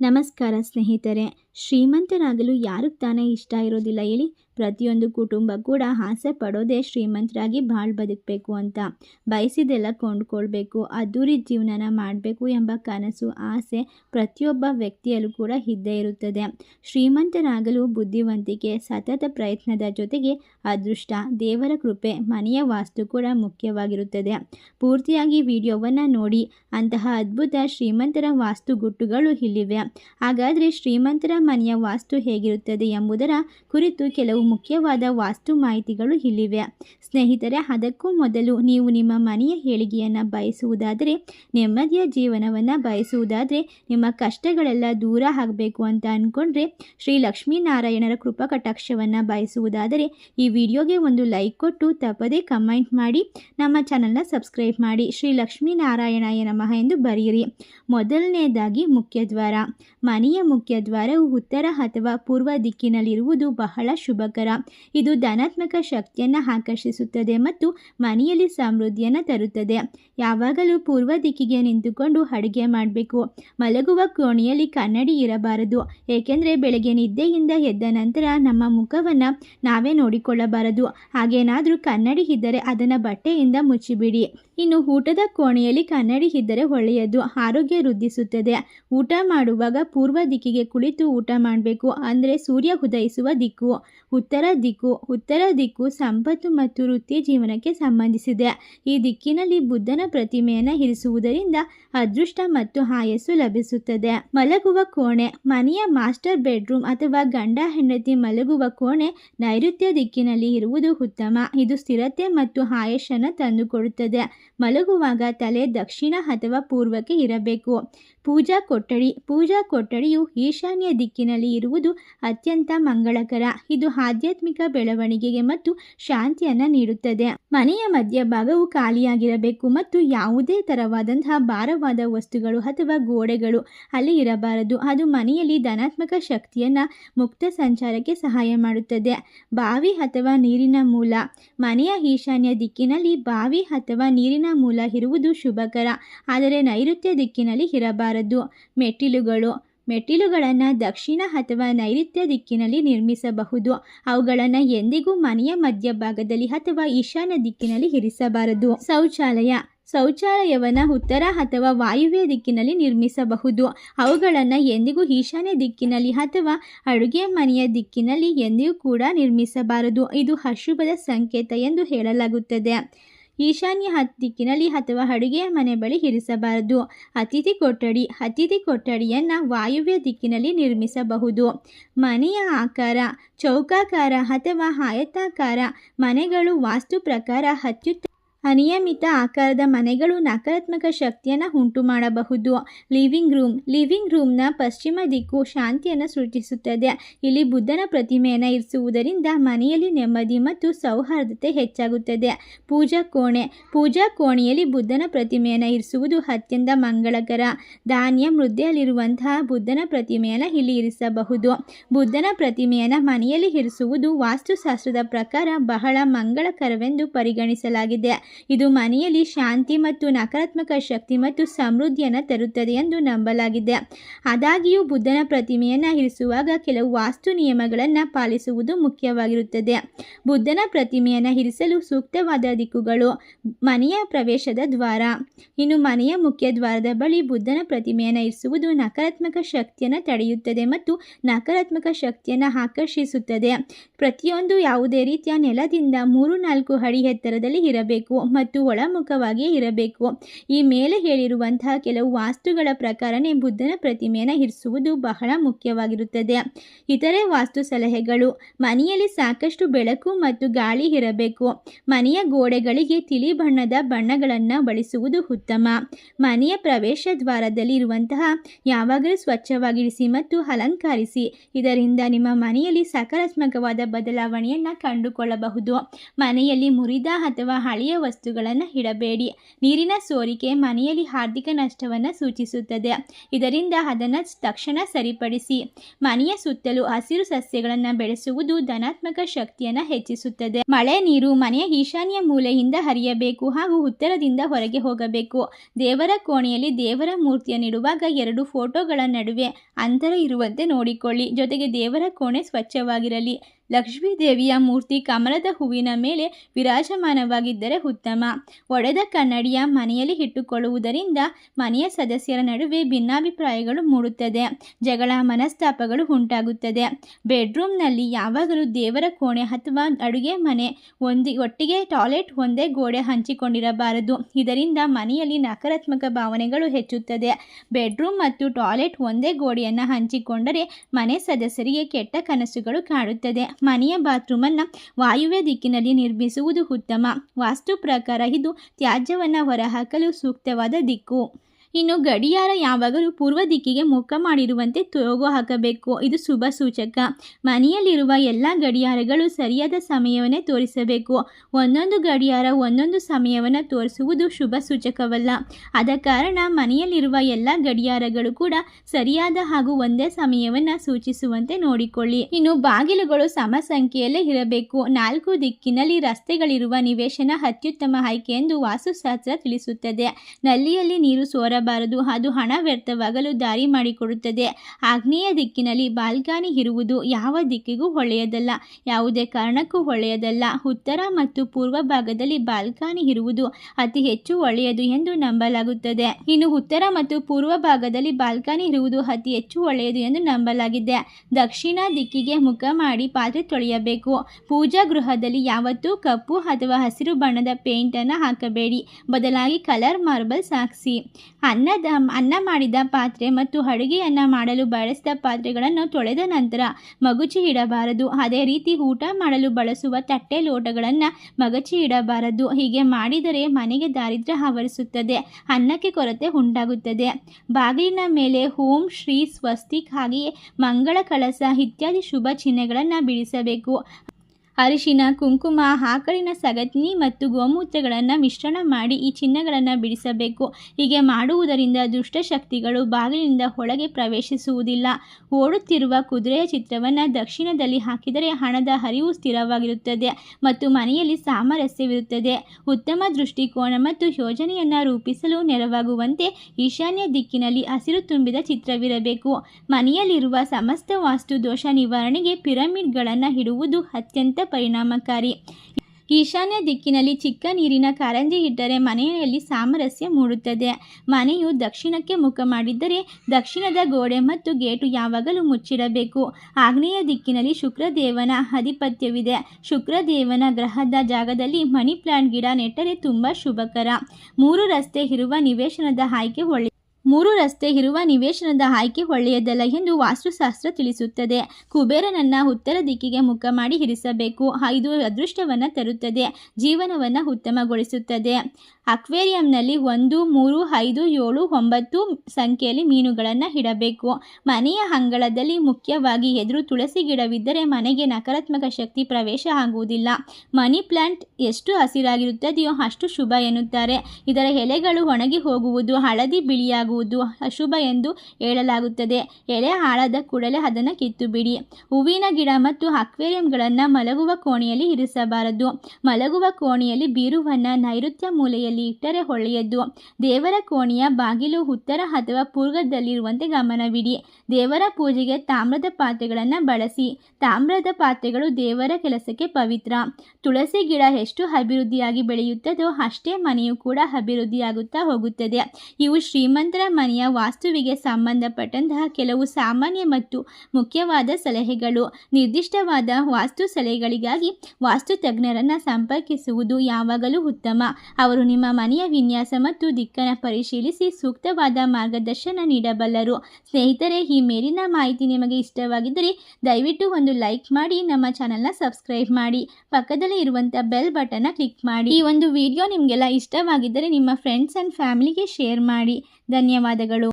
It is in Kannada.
ನಮಸ್ಕಾರ ಸ್ನೇಹಿತರೆ. ಶ್ರೀಮಂತರಾಗಲು ಯಾರಿಗೆ ತಾನೇ ಇಷ್ಟ ಇರೋದಿಲ್ಲ ಹೇಳಿ ಪ್ರತಿಯೊಂದು ಕುಟುಂಬ ಕೂಡ ಆಸೆ ಪಡೋದೇ ಶ್ರೀಮಂತರಾಗಿ ಬಾಳ್ ಬದುಕಬೇಕು ಅಂತ. ಬಯಸಿದೆಲ್ಲ ಕೊಂಡ್ಕೊಳ್ಬೇಕು, ಅದ್ದೂರಿ ಜೀವನನ ಮಾಡಬೇಕು ಎಂಬ ಕನಸು, ಆಸೆ ಪ್ರತಿಯೊಬ್ಬ ವ್ಯಕ್ತಿಯಲ್ಲೂ ಕೂಡ ಇದ್ದೇ ಇರುತ್ತದೆ. ಶ್ರೀಮಂತರಾಗಲು ಬುದ್ಧಿವಂತಿಕೆ, ಸತತ ಪ್ರಯತ್ನದ ಜೊತೆಗೆ ಅದೃಷ್ಟ, ದೇವರ ಕೃಪೆ, ಮನೆಯ ವಾಸ್ತು ಕೂಡ ಮುಖ್ಯವಾಗಿರುತ್ತದೆ. ಪೂರ್ತಿಯಾಗಿ ವಿಡಿಯೋವನ್ನು ನೋಡಿ ಅಂತಹ ಅದ್ಭುತ ಶ್ರೀಮಂತರ ವಾಸ್ತು ಗುಟ್ಟುಗಳು ಇಲ್ಲಿವೆ. ಹಾಗಾದರೆ ಶ್ರೀಮಂತರ ಮನೆಯ ವಾಸ್ತು ಹೇಗಿರುತ್ತದೆ ಎಂಬುದರ ಕುರಿತು ಕೆಲವು ಮುಖ್ಯವಾದ ವಾಸ್ತು ಮಾಹಿತಿಗಳು ಇಲ್ಲಿವೆ. ಸ್ನೇಹಿತರೆ, ಅದಕ್ಕೂ ಮೊದಲು ನೀವು ನಿಮ್ಮ ಮನೆಯ ಹೇಳಿಗೆಯನ್ನು ಬಯಸುವುದಾದರೆ, ನೆಮ್ಮದಿಯ ಜೀವನವನ್ನು ಬಯಸುವುದಾದರೆ, ನಿಮ್ಮ ಕಷ್ಟಗಳೆಲ್ಲ ದೂರ ಆಗಬೇಕು ಅಂತ ಅಂದ್ಕೊಂಡ್ರೆ ಶ್ರೀ ಲಕ್ಷ್ಮೀನಾರಾಯಣರ ಕೃಪಾ ಕಟಾಕ್ಷವನ್ನು ಬಯಸುವುದಾದರೆ, ಈ ವಿಡಿಯೋಗೆ ಒಂದು ಲೈಕ್ ಕೊಟ್ಟು ತಪ್ಪದೇ ಕಮೆಂಟ್ ಮಾಡಿ, ನಮ್ಮ ಚಾನಲ್ನ ಸಬ್ಸ್ಕ್ರೈಬ್ ಮಾಡಿ, ಶ್ರೀ ಲಕ್ಷ್ಮೀನಾರಾಯಣಾಯ ನಮಃ ಎಂದು ಬರೆಯಿರಿ. ಮೊದಲನೆಯದಾಗಿ ಮುಖ್ಯದ್ವಾರ. ಮನೆಯ ಮುಖ್ಯದ್ವಾರವು ಉತ್ತರ ಅಥವಾ ಪೂರ್ವ ದಿಕ್ಕಿನಲ್ಲಿರುವುದು ಬಹಳ ಶುಭಕರ. ಇದು ಧನಾತ್ಮಕ ಶಕ್ತಿಯನ್ನು ಆಕರ್ಷಿಸುತ್ತದೆ ಮತ್ತು ಮನೆಯಲ್ಲಿ ಸಮೃದ್ಧಿಯನ್ನು ತರುತ್ತದೆ. ಯಾವಾಗಲೂ ಪೂರ್ವ ದಿಕ್ಕಿಗೆ ನಿಂತುಕೊಂಡು ಅಡುಗೆ ಮಾಡಬೇಕು. ಮಲಗುವ ಕೋಣೆಯಲ್ಲಿ ಕನ್ನಡಿ ಇರಬಾರದು. ಏಕೆಂದರೆ ಬೆಳಗ್ಗೆ ನಿದ್ದೆಯಿಂದ ಎದ್ದ ನಂತರ ನಮ್ಮ ಮುಖವನ್ನು ನಾವೇ ನೋಡಿಕೊಳ್ಳಬಾರದು. ಹಾಗೇನಾದರೂ ಕನ್ನಡಿ ಇದ್ದರೆ ಅದನ್ನು ಬಟ್ಟೆಯಿಂದ ಮುಚ್ಚಿಬಿಡಿ. ಇನ್ನು ಊಟದ ಕೋಣೆಯಲ್ಲಿ ಕನ್ನಡಿ ಇದ್ದರೆ ಒಳ್ಳೆಯದು. ಆರೋಗ್ಯ ವೃದ್ಧಿಸುತ್ತದೆ. ಊಟ ಮಾಡುವಾಗ ಪೂರ್ವ ದಿಕ್ಕಿಗೆ ಕುಳಿತು ಊಟ ಮಾಡಬೇಕು ಅಂದರೆ ಸೂರ್ಯ ಉದಯಿಸುವ ದಿಕ್ಕು, ಉತ್ತರ ದಿಕ್ಕು ಉತ್ತರ ದಿಕ್ಕು ಸಂಪತ್ತು ಮತ್ತು ವೃತ್ತಿ ಜೀವನಕ್ಕೆ ಸಂಬಂಧಿಸಿದೆ. ಈ ದಿಕ್ಕಿನಲ್ಲಿ ಬುದ್ಧನ ಪ್ರತಿಮೆಯನ್ನು ಇರಿಸುವುದರಿಂದ ಅದೃಷ್ಟ ಮತ್ತು ಆಯಸ್ಸು ಲಭಿಸುತ್ತದೆ. ಮಲಗುವ ಕೋಣೆ, ಮನೆಯ ಮಾಸ್ಟರ್ ಬೆಡ್ರೂಮ್ ಅಥವಾ ಗಂಡ ಹೆಂಡತಿ ಮಲಗುವ ಕೋಣೆ ನೈಋತ್ಯ ದಿಕ್ಕಿನಲ್ಲಿ ಇರುವುದು ಉತ್ತಮ. ಇದು ಸ್ಥಿರತೆ ಮತ್ತು ಆಯಸ್ಸನ್ನು ತಂದುಕೊಡುತ್ತದೆ. ಮಲಗುವಾಗ ತಲೆ ದಕ್ಷಿಣ ಅಥವಾ ಪೂರ್ವಕ್ಕೆ ಇರಬೇಕು. ಪೂಜಾ ಕೊಠಡಿ, ಪೂಜಾ ಕೊಠಡಿಯು ಈಶಾನ್ಯ ದಿಕ್ಕಿನಲ್ಲಿ ಇರುವುದು ಅತ್ಯಂತ ಮಂಗಳಕರ. ಇದು ಆಧ್ಯಾತ್ಮಿಕ ಬೆಳವಣಿಗೆಗೆ ಮತ್ತು ಶಾಂತಿಯನ್ನು ನೀಡುತ್ತದೆ. ಮನೆಯ ಮಧ್ಯಭಾಗವು ಖಾಲಿಯಾಗಿರಬೇಕು ಮತ್ತು ಯಾವುದೇ ತರವಾದಂತಹ ಭಾರವಾದ ವಸ್ತುಗಳು ಅಥವಾ ಗೋಡೆಗಳು ಅಲ್ಲಿ ಇರಬಾರದು. ಅದು ಮನೆಯಲ್ಲಿ ಧನಾತ್ಮಕ ಶಕ್ತಿಯನ್ನು ಮುಕ್ತ ಸಂಚಾರಕ್ಕೆ ಸಹಾಯ ಮಾಡುತ್ತದೆ. ಬಾವಿ ಅಥವಾ ನೀರಿನ ಮೂಲ. ಮನೆಯ ಈಶಾನ್ಯ ದಿಕ್ಕಿನಲ್ಲಿ ಬಾವಿ ಅಥವಾ ನೀರಿನ ಮೂಲ ಇರುವುದು ಶುಭಕರ. ಆದರೆ ನೈಋತ್ಯ ದಿಕ್ಕಿನಲ್ಲಿ ಇರಬಾರದು. ಮೆಟ್ಟಿಲುಗಳು ಮೆಟ್ಟಿಲುಗಳನ್ನು ದಕ್ಷಿಣ ಅಥವಾ ನೈಋತ್ಯ ದಿಕ್ಕಿನಲ್ಲಿ ನಿರ್ಮಿಸಬಹುದು. ಅವುಗಳನ್ನು ಎಂದಿಗೂ ಮನೆಯ ಮಧ್ಯಭಾಗದಲ್ಲಿ ಅಥವಾ ಈಶಾನ್ಯ ದಿಕ್ಕಿನಲ್ಲಿ ಇರಿಸಬಾರದು. ಶೌಚಾಲಯ ಶೌಚಾಲಯವನ್ನು ಉತ್ತರ ಅಥವಾ ವಾಯುವ್ಯ ದಿಕ್ಕಿನಲ್ಲಿ ನಿರ್ಮಿಸಬಹುದು. ಅವುಗಳನ್ನು ಎಂದಿಗೂ ಈಶಾನ್ಯ ದಿಕ್ಕಿನಲ್ಲಿ ಅಥವಾ ಅಡುಗೆ ಮನೆಯ ದಿಕ್ಕಿನಲ್ಲಿ ಎಂದಿಗೂ ಕೂಡ ನಿರ್ಮಿಸಬಾರದು. ಇದು ಅಶುಭದ ಸಂಕೇತ ಎಂದು ಹೇಳಲಾಗುತ್ತದೆ. ಈಶಾನ್ಯ ದಿಕ್ಕಿನಲ್ಲಿ ಅಥವಾ ಅಡುಗೆಯ ಮನೆ ಬಳಿ ಇರಿಸಬಾರದು. ಅತಿಥಿ ಕೊಠಡಿ, ಅತಿಥಿ ಕೊಠಡಿಯನ್ನು ವಾಯುವ್ಯ ದಿಕ್ಕಿನಲ್ಲಿ ನಿರ್ಮಿಸಬಹುದು. ಮನೆಯ ಆಕಾರ, ಚೌಕಾಕಾರ ಅಥವಾ ಆಯತಾಕಾರ ಮನೆಗಳು ವಾಸ್ತು ಪ್ರಕಾರ ಅತ್ಯುತ್ತ ಅನಿಯಮಿತ ಆಕಾರದ ಮನೆಗಳು ನಕಾರಾತ್ಮಕ ಶಕ್ತಿಯನ್ನು ಉಂಟು ಮಾಡಬಹುದು ಲಿವಿಂಗ್ ರೂಮ್, ಲಿವಿಂಗ್ ರೂಮ್ನ ಪಶ್ಚಿಮ ದಿಕ್ಕು ಶಾಂತಿಯನ್ನು ಸೃಷ್ಟಿಸುತ್ತದೆ. ಇಲ್ಲಿ ಬುದ್ಧನ ಪ್ರತಿಮೆಯನ್ನು ಇರಿಸುವುದರಿಂದ ಮನೆಯಲ್ಲಿ ನೆಮ್ಮದಿ ಮತ್ತು ಸೌಹಾರ್ದತೆ ಹೆಚ್ಚಾಗುತ್ತದೆ. ಪೂಜಾ ಕೋಣೆ, ಪೂಜಾ ಕೋಣೆಯಲ್ಲಿ ಬುದ್ಧನ ಪ್ರತಿಮೆಯನ್ನು ಇರಿಸುವುದು ಅತ್ಯಂತ ಮಂಗಳಕರ. ಧಾನ್ಯ ಮೃದ್ದೆಯಲ್ಲಿರುವಂತಹ ಬುದ್ಧನ ಪ್ರತಿಮೆಯನ್ನು ಇಲ್ಲಿ ಇರಿಸಬಹುದು. ಬುದ್ಧನ ಪ್ರತಿಮೆಯನ್ನು ಮನೆಯಲ್ಲಿ ಇರಿಸುವುದು ವಾಸ್ತುಶಾಸ್ತ್ರದ ಪ್ರಕಾರ ಬಹಳ ಮಂಗಳಕರವೆಂದು ಪರಿಗಣಿಸಲಾಗಿದೆ. ಇದು ಮನೆಯಲ್ಲಿ ಶಾಂತಿ ಮತ್ತು ನಕಾರಾತ್ಮಕ ಶಕ್ತಿ ಮತ್ತು ಸಮೃದ್ಧಿಯನ್ನು ತರುತ್ತದೆ ಎಂದು ನಂಬಲಾಗಿದೆ. ಆದಾಗಿಯೂ, ಬುದ್ಧನ ಪ್ರತಿಮೆಯನ್ನು ಇರಿಸುವಾಗ ಕೆಲವು ವಾಸ್ತು ನಿಯಮಗಳನ್ನು ಪಾಲಿಸುವುದು ಮುಖ್ಯವಾಗಿರುತ್ತದೆ. ಬುದ್ಧನ ಪ್ರತಿಮೆಯನ್ನು ಇರಿಸಲು ಸೂಕ್ತವಾದ ದಿಕ್ಕುಗಳು ಮನೆಯ ಪ್ರವೇಶದ ದ್ವಾರ. ಇನ್ನು ಮನೆಯ ಮುಖ್ಯ ದ್ವಾರದ ಬಳಿ ಬುದ್ಧನ ಪ್ರತಿಮೆಯನ್ನು ಇರಿಸುವುದು ನಕಾರಾತ್ಮಕ ಶಕ್ತಿಯನ್ನು ತಡೆಯುತ್ತದೆ ಮತ್ತು ನಕಾರಾತ್ಮಕ ಶಕ್ತಿಯನ್ನು ಆಕರ್ಷಿಸುತ್ತದೆ. ಪ್ರತಿಯೊಂದು ಯಾವುದೇ ರೀತಿಯ ನೆಲದಿಂದ ಮೂರು ನಾಲ್ಕು ಅಡಿ ಎತ್ತರದಲ್ಲಿ ಇರಬೇಕು. ಮತ್ತು ಒಳಮುಖವಾಗಿಯೇ ಇರಬೇಕು. ಈ ಮೇಲೆ ಹೇಳಿರುವಂತಹ ಕೆಲವು ವಾಸ್ತುಗಳ ಪ್ರಕಾರನೇ ಬುದ್ಧನ ಪ್ರತಿಮೆಯನ್ನು ಇರಿಸುವುದು ಬಹಳ ಮುಖ್ಯವಾಗಿರುತ್ತದೆ. ಇತರೆ ವಾಸ್ತು ಸಲಹೆಗಳು, ಮನೆಯಲ್ಲಿ ಸಾಕಷ್ಟು ಬೆಳಕು ಮತ್ತು ಗಾಳಿ ಇರಬೇಕು. ಮನೆಯ ಗೋಡೆಗಳಿಗೆ ತಿಳಿ ಬಣ್ಣದ ಬಣ್ಣಗಳನ್ನು ಬಳಸುವುದು ಉತ್ತಮ. ಮನೆಯ ಪ್ರವೇಶ ದ್ವಾರದಲ್ಲಿ ಇರುವಂತಹ ಯಾವಾಗಲೂ ಸ್ವಚ್ಛವಾಗಿರಿಸಿ ಮತ್ತು ಅಲಂಕರಿಸಿ, ಇದರಿಂದ ನಿಮ್ಮ ಮನೆಯಲ್ಲಿ ಸಕಾರಾತ್ಮಕವಾದ ಬದಲಾವಣೆಯನ್ನು ಕಂಡುಕೊಳ್ಳಬಹುದು. ಮನೆಯಲ್ಲಿ ಮುರಿದ ಅಥವಾ ಹಳೆಯ ವಸ್ತುಗಳನ್ನು ಇಡಬೇಡಿ. ನೀರಿನ ಸೋರಿಕೆ ಮನೆಯಲ್ಲಿ ಆರ್ಥಿಕ ನಷ್ಟವನ್ನು ಸೂಚಿಸುತ್ತದೆ. ಇದರಿಂದ ಅದನ್ನು ತಕ್ಷಣ ಸರಿಪಡಿಸಿ. ಮನೆಯ ಸುತ್ತಲೂ ಹಸಿರು ಸಸ್ಯಗಳನ್ನು ಬೆಳೆಸುವುದು ಧನಾತ್ಮಕ ಶಕ್ತಿಯನ್ನು ಹೆಚ್ಚಿಸುತ್ತದೆ. ಮಳೆ, ನೀರು ಮನೆಯ ಈಶಾನ್ಯ ಮೂಲೆಯಿಂದ ಹರಿಯಬೇಕು ಹಾಗೂ ಉತ್ತರದಿಂದ ಹೊರಗೆ ಹೋಗಬೇಕು. ದೇವರ ಕೋಣೆಯಲ್ಲಿ ದೇವರ ಮೂರ್ತಿಯನ್ನಿಡುವಾಗ ಎರಡು ಫೋಟೋಗಳ ನಡುವೆ ಅಂತರ ಇರುವಂತೆ ನೋಡಿಕೊಳ್ಳಿ. ಜೊತೆಗೆ ದೇವರ ಕೋಣೆ ಸ್ವಚ್ಛವಾಗಿರಲಿ. ಲಕ್ಷ್ಮೀ ದೇವಿಯ ಮೂರ್ತಿ ಕಮಲದ ಹೂವಿನ ಮೇಲೆ ವಿರಾಜಮಾನವಾಗಿದ್ದರೆ ಉತ್ತಮ. ಒಡೆದ ಕನ್ನಡಿಯ ಮನೆಯಲ್ಲಿ ಇಟ್ಟುಕೊಳ್ಳುವುದರಿಂದ ಮನೆಯ ಸದಸ್ಯರ ನಡುವೆ ಭಿನ್ನಾಭಿಪ್ರಾಯಗಳು ಮೂಡುತ್ತದೆ. ಜಗಳ ಮನಸ್ತಾಪಗಳು ಉಂಟಾಗುತ್ತದೆ. ಬೆಡ್ರೂಮ್ನಲ್ಲಿ ಯಾವಾಗಲೂ ದೇವರ ಕೋಣೆ ಅಥವಾ ಅಡುಗೆ ಮನೆ ಒಂದಿ, ಒಟ್ಟಿಗೆ ಟಾಯ್ಲೆಟ್ ಒಂದೇ ಗೋಡೆ ಹಂಚಿಕೊಂಡಿರಬಾರದು. ಇದರಿಂದ ಮನೆಯಲ್ಲಿ ನಕಾರಾತ್ಮಕ ಭಾವನೆಗಳು ಹೆಚ್ಚುತ್ತದೆ. ಬೆಡ್ರೂಮ್ ಮತ್ತು ಟಾಯ್ಲೆಟ್ ಒಂದೇ ಗೋಡೆಯನ್ನು ಹಂಚಿಕೊಂಡರೆ ಮನೆ ಸದಸ್ಯರಿಗೆ ಕೆಟ್ಟ ಕನಸುಗಳು ಕಾಡುತ್ತದೆ. ಮನೆಯ ಬಾತ್ರೂಮನ್ನು ವಾಯುವ್ಯ ದಿಕ್ಕಿನಲ್ಲಿ ನಿರ್ಮಿಸುವುದು ಉತ್ತಮ. ವಾಸ್ತು ಪ್ರಕಾರ ಇದು ತ್ಯಾಜ್ಯವನ್ನು ಹೊರಹಾಕಲು ಸೂಕ್ತವಾದ ದಿಕ್ಕು. ಇನ್ನು ಗಡಿಯಾರ ಯಾವಾಗಲೂ ಪೂರ್ವ ದಿಕ್ಕಿಗೆ ಮುಖ ಮಾಡಿರುವಂತೆ ತೋಗು ಹಾಕಬೇಕು. ಇದು ಶುಭ ಸೂಚಕ. ಮನೆಯಲ್ಲಿರುವ ಎಲ್ಲ ಗಡಿಯಾರಗಳು ಸರಿಯಾದ ಸಮಯವನ್ನೇ ತೋರಿಸಬೇಕು. ಒಂದೊಂದು ಗಡಿಯಾರ ಒಂದೊಂದು ಸಮಯವನ್ನು ತೋರಿಸುವುದು ಶುಭ ಸೂಚಕವಲ್ಲ. ಆದ ಕಾರಣ ಮನೆಯಲ್ಲಿರುವ ಎಲ್ಲ ಗಡಿಯಾರಗಳು ಕೂಡ ಸರಿಯಾದ ಹಾಗೂ ಒಂದೇ ಸಮಯವನ್ನು ಸೂಚಿಸುವಂತೆ ನೋಡಿಕೊಳ್ಳಿ. ಇನ್ನು ಬಾಗಿಲುಗಳು ಸಮ ಸಂಖ್ಯೆಯಲ್ಲೇ ಇರಬೇಕು. ನಾಲ್ಕು ದಿಕ್ಕಿನಲ್ಲಿ ರಸ್ತೆಗಳಿರುವ ನಿವೇಶನ ಅತ್ಯುತ್ತಮ ಆಯ್ಕೆ ಎಂದು ವಾಸ್ತುಶಾಸ್ತ್ರ ತಿಳಿಸುತ್ತದೆ. ನಲ್ಲಿಯಲ್ಲಿ ನೀರು ಸೋರಬಾರದು ಅದು ಹಣ ವ್ಯರ್ಥವಾಗಲು ದಾರಿ ಮಾಡಿಕೊಡುತ್ತದೆ. ಆಗ್ನೇಯ ದಿಕ್ಕಿನಲ್ಲಿ ಬಾಲ್ಕನಿ ಇರುವುದು ಯಾವ ದಿಕ್ಕಿಗೂ ಒಳ್ಳೆಯದಲ್ಲ. ಯಾವುದೇ ಕಾರಣಕ್ಕೂ ಒಳ್ಳೆಯದಲ್ಲ. ಉತ್ತರ ಮತ್ತು ಪೂರ್ವ ಭಾಗದಲ್ಲಿ ಬಾಲ್ಕನಿ ಇರುವುದು ಅತಿ ಹೆಚ್ಚು ಒಳ್ಳೆಯದು ಎಂದು ನಂಬಲಾಗುತ್ತದೆ. ಇನ್ನು ಉತ್ತರ ಮತ್ತು ಪೂರ್ವ ಭಾಗದಲ್ಲಿ ಬಾಲ್ಕನಿ ಇರುವುದು ಅತಿ ಹೆಚ್ಚು ಒಳ್ಳೆಯದು ಎಂದು ನಂಬಲಾಗಿದೆ. ದಕ್ಷಿಣ ದಿಕ್ಕಿಗೆ ಮುಖ ಮಾಡಿ ಪಾತ್ರೆ ತೊಳೆಯಬೇಕು. ಪೂಜಾ ಗೃಹದಲ್ಲಿ ಯಾವತ್ತೂ ಕಪ್ಪು ಅಥವಾ ಹಸಿರು ಬಣ್ಣದ ಪೇಂಟನ್ನು ಹಾಕಬೇಡಿ. ಬದಲಾಗಿ ಕಲರ್ ಮಾರ್ಬಲ್ಸ್ ಹಾಕಿಸಿ ಅನ್ನದ, ಅನ್ನ ಮಾಡಿದ ಪಾತ್ರೆ ಮತ್ತು ಅಡುಗೆಯನ್ನು ಮಾಡಲು ಬಳಸಿದ ಪಾತ್ರೆಗಳನ್ನು ತೊಳೆದ ನಂತರ ಮಗುಚಿ ಇಡಬಾರದು. ಅದೇ ರೀತಿ ಊಟ ಮಾಡಲು ಬಳಸುವ ತಟ್ಟೆ ಲೋಟಗಳನ್ನು ಮಗಚಿ ಇಡಬಾರದು. ಹೀಗೆ ಮಾಡಿದರೆ ಮನೆಗೆ ದಾರಿದ್ರ್ಯ ಆವರಿಸುತ್ತದೆ. ಅನ್ನಕ್ಕೆ ಕೊರತೆ ಉಂಟಾಗುತ್ತದೆ. ಬಾಗಿಲಿನ ಮೇಲೆ ಓಂ ಶ್ರೀ ಸ್ವಸ್ತಿಕ್ ಹಾಗೆಯೇ ಮಂಗಳ ಕಳಸ ಇತ್ಯಾದಿ ಶುಭ ಚಿಹ್ನೆಗಳನ್ನು ಬಿಡಿಸಬೇಕು. ಅರಿಶಿನ, ಕುಂಕುಮ ಆಕಳಿನ ಸಗತ್ನಿ ಮತ್ತು ಗೋಮೂತ್ರಗಳನ್ನು ಮಿಶ್ರಣ ಮಾಡಿ ಈ ಚಿನ್ನಗಳನ್ನು ಬಿಡಿಸಬೇಕು. ಹೀಗೆ ಮಾಡುವುದರಿಂದ ದುಷ್ಟಶಕ್ತಿಗಳು ಬಾಗಿಲಿನಿಂದ ಒಳಗೆ ಪ್ರವೇಶಿಸುವುದಿಲ್ಲ. ಓಡುತ್ತಿರುವ ಕುದುರೆಯ ಚಿತ್ರವನ್ನು ದಕ್ಷಿಣದಲ್ಲಿ ಹಾಕಿದರೆ ಹಣದ ಹರಿವು ಸ್ಥಿರವಾಗಿರುತ್ತದೆ ಮತ್ತು ಮನೆಯಲ್ಲಿ ಸಾಮರಸ್ಯವಿರುತ್ತದೆ. ಉತ್ತಮ ದೃಷ್ಟಿಕೋನ ಮತ್ತು ಯೋಜನೆಯನ್ನು ರೂಪಿಸಲು ನೆರವಾಗುವಂತೆ ಈಶಾನ್ಯ ದಿಕ್ಕಿನಲ್ಲಿ ಹಸಿರು ತುಂಬಿದ ಚಿತ್ರವಿರಬೇಕು. ಮನೆಯಲ್ಲಿರುವ ಸಮಸ್ತ ವಾಸ್ತು ದೋಷ ನಿವಾರಣೆಗೆ ಪಿರಮಿಡ್ಗಳನ್ನು ಇಡುವುದು ಅತ್ಯಂತ ಪರಿಣಾಮಕಾರಿ. ಈಶಾನ್ಯ ದಿಕ್ಕಿನಲ್ಲಿ ಚಿಕ್ಕ ನೀರಿನ ಕಾರಂಜಿ ಇಟ್ಟರೆ ಮನೆಯಲ್ಲಿ ಸಾಮರಸ್ಯ ಮೂಡುತ್ತದೆ. ಮನೆಯು ದಕ್ಷಿಣಕ್ಕೆ ಮುಖ ಮಾಡಿದ್ದರೆ ದಕ್ಷಿಣದ ಗೋಡೆ ಮತ್ತು ಗೇಟು ಯಾವಾಗಲೂ ಮುಚ್ಚಿಡಬೇಕು. ಆಗ್ನೇಯ ದಿಕ್ಕಿನಲ್ಲಿ ಶುಕ್ರದೇವನ ಆಧಿಪತ್ಯವಿದೆ. ಶುಕ್ರದೇವನ ಗ್ರಹದ ಜಾಗದಲ್ಲಿ ಮನಿ ಪ್ಲಾಂಟ್ ಗಿಡ ನೆಟ್ಟರೆ ತುಂಬ ಶುಭಕರ. ಮೂರು ರಸ್ತೆ ಇರುವ ನಿವೇಶನದ ಆಯ್ಕೆ ಒಳ್ಳೆ ಮೂರು ರಸ್ತೆ ಇರುವ ನಿವೇಶನದ ಆಯ್ಕೆ ಒಳ್ಳೆಯದಲ್ಲ ಎಂದು ವಾಸ್ತುಶಾಸ್ತ್ರ ತಿಳಿಸುತ್ತದೆ. ಕುಬೇರನನ್ನ ಉತ್ತರ ದಿಕ್ಕಿಗೆ ಮುಖ ಮಾಡಿ ಇರಿಸಬೇಕು. ಇದು ಅದೃಷ್ಟವನ್ನು ತರುತ್ತದೆ. ಜೀವನವನ್ನು ಉತ್ತಮಗೊಳಿಸುತ್ತದೆ. ಅಕ್ವೇರಿಯಂನಲ್ಲಿ ಒಂದು, ಮೂರು, ಐದು, ಏಳು, ಒಂಬತ್ತು ಸಂಖ್ಯೆಯಲ್ಲಿ ಮೀನುಗಳನ್ನು ಇಡಬೇಕು. ಮನೆಯ ಅಂಗಳದಲ್ಲಿ ಮುಖ್ಯವಾಗಿ ಎದುರು ತುಳಸಿ ಗಿಡವಿದ್ದರೆ ಮನೆಗೆ ನಕಾರಾತ್ಮಕ ಶಕ್ತಿ ಪ್ರವೇಶ ಆಗುವುದಿಲ್ಲ. ಮನಿ ಪ್ಲಾಂಟ್ ಎಷ್ಟು ಹಸಿರಾಗಿರುತ್ತದೆಯೋ ಅಷ್ಟು ಶುಭ ಎನ್ನುತ್ತಾರೆ. ಇದರ ಎಲೆಗಳು ಒಣಗಿ ಹೋಗುವುದು, ಹಳದಿ ಬಿಳಿಯಾಗುವುದು ಅಶುಭ ಎಂದು ಹೇಳಲಾಗುತ್ತದೆ. ಎಲೆ ಹಾಳಾದ ಕೂಡಲೇ ಅದನ್ನು ಕಿತ್ತು ಬಿಡಿ ಹೂವಿನ ಗಿಡ ಮತ್ತು ಅಕ್ವೇರಿಯಂಗಳನ್ನು ಮಲಗುವ ಕೋಣೆಯಲ್ಲಿ ಇರಿಸಬಾರದು. ಮಲಗುವ ಕೋಣೆಯಲ್ಲಿ ಬೀರುವನ್ನು ನೈಋತ್ಯ ಮೂಲೆಯಲ್ಲಿ ಇಟ್ಟರೆ ಒಳ್ಳೆಯದು. ದೇವರ ಕೋಣೆಯ ಬಾಗಿಲು ಉತ್ತರ ಅಥವಾ ಪೂರ್ವದಲ್ಲಿರುವಂತೆ ಗಮನವಿಡಿ. ದೇವರ ಪೂಜೆಗೆ ತಾಮ್ರದ ಪಾತ್ರೆಗಳನ್ನು ಬಳಸಿ. ತಾಮ್ರದ ಪಾತ್ರೆಗಳು ದೇವರ ಕೆಲಸಕ್ಕೆ ಪವಿತ್ರ. ತುಳಸಿ ಗಿಡ ಎಷ್ಟು ಅಭಿವೃದ್ಧಿಯಾಗಿ ಬೆಳೆಯುತ್ತದೋ ಅಷ್ಟೇ ಮನೆಯು ಕೂಡ ಅಭಿವೃದ್ಧಿಯಾಗುತ್ತಾ ಹೋಗುತ್ತದೆ. ಇವು ಶ್ರೀಮಂತರ ಮನೆಯ ವಾಸ್ತುವಿಗೆ ಸಂಬಂಧಪಟ್ಟಂತಹ ಕೆಲವು ಸಾಮಾನ್ಯ ಮತ್ತು ಮುಖ್ಯವಾದ ಸಲಹೆಗಳು, ನಿರ್ದಿಷ್ಟವಾದ ವಾಸ್ತು ಸಲಹೆಗಳಿಗಾಗಿ ವಾಸ್ತು ತಜ್ಞರನ್ನು ಸಂಪರ್ಕಿಸುವುದು ಯಾವಾಗಲೂ ಉತ್ತಮ. ಅವರು ನಿಮ್ಮ ಮನೆಯ ವಿನ್ಯಾಸ ಮತ್ತು ದಿಕ್ಕನ್ನು ಪರಿಶೀಲಿಸಿ ಸೂಕ್ತವಾದ ಮಾರ್ಗದರ್ಶನ ನೀಡಬಲ್ಲರು. ಸ್ನೇಹಿತರೆ, ಈ ಮೇಲಿನ ಮಾಹಿತಿ ನಿಮಗೆ ಇಷ್ಟವಾಗಿದ್ದರೆ ದಯವಿಟ್ಟು ಒಂದು ಲೈಕ್ ಮಾಡಿ, ನಮ್ಮ ಚಾನಲ್ನ ಸಬ್ಸ್ಕ್ರೈಬ್ ಮಾಡಿ, ಪಕ್ಕದಲ್ಲಿ ಇರುವಂಥ ಬೆಲ್ ಬಟನ್ನ ಕ್ಲಿಕ್ ಮಾಡಿ. ಈ ಒಂದು ವಿಡಿಯೋ ನಿಮಗೆಲ್ಲ ಇಷ್ಟವಾಗಿದ್ದರೆ ನಿಮ್ಮ ಫ್ರೆಂಡ್ಸ್ ಆ್ಯಂಡ್ ಫ್ಯಾಮಿಲಿಗೆ ಶೇರ್ ಮಾಡಿ. ಧನ್ಯವಾದಗಳು.